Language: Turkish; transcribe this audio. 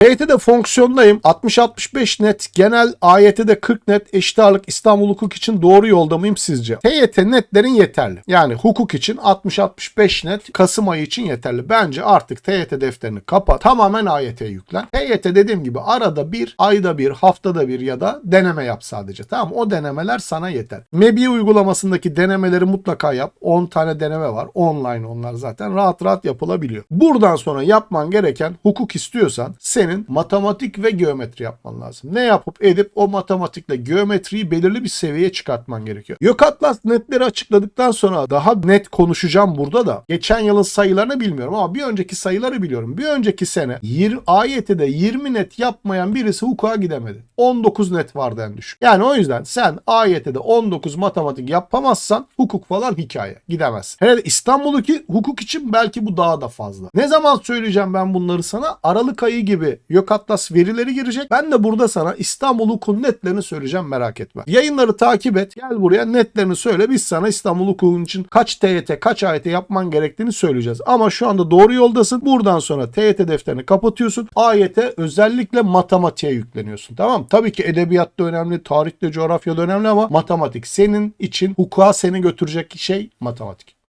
TYT'de fonksiyondayım. 60-65 net, genel AYT'de 40 net, eşit ağırlık İstanbul hukuk için doğru yolda mıyım sizce? TYT netlerin yeterli. Yani hukuk için 60-65 net, Kasım ayı için yeterli. Bence artık TYT defterini kapat. Tamamen AYT'ye yüklen. TYT dediğim gibi arada bir, ayda bir, haftada bir ya da deneme yap sadece. Tamam o denemeler sana yeter. MEBI uygulamasındaki denemeleri mutlaka yap. 10 tane deneme var. Online onlar zaten. Rahat rahat yapılabiliyor. Buradan sonra yapman gereken hukuk istiyorsan senin matematik ve geometri yapman lazım. Ne yapıp edip o matematikle geometriyi belirli bir seviyeye çıkartman gerekiyor. Yok Atlas netleri açıkladıktan sonra daha net konuşacağım burada da. Geçen yılın sayılarını bilmiyorum ama bir önceki sayıları biliyorum. Bir önceki sene 20, AYT'de 20 net yapmayan birisi hukuka gidemedi. 19 net vardı en düşük. Yani o yüzden sen AYT'de 19 matematik yapamazsan hukuk falan hikaye. Gidemezsin. Hele İstanbul'daki hukuk için belki bu daha da fazla. Ne zaman söyleyeceğim ben bunları sana? Aralık ayı gibi Yok Atlas verileri girecek. Ben de burada sana İstanbul hukukun netlerini söyleyeceğim merak etme. Yayınları takip et. Gel buraya netlerini söyle. Biz sana İstanbul hukukun için kaç TYT kaç AYT yapman gerektiğini söyleyeceğiz. Ama şu anda doğru yoldasın. Buradan sonra TYT defterini kapatıyorsun. AYT özellikle matematiğe yükleniyorsun. Tamam? Tabii ki edebiyat da önemli, tarih de coğrafya da önemli ama matematik senin için hukuka seni götürecek şey matematik.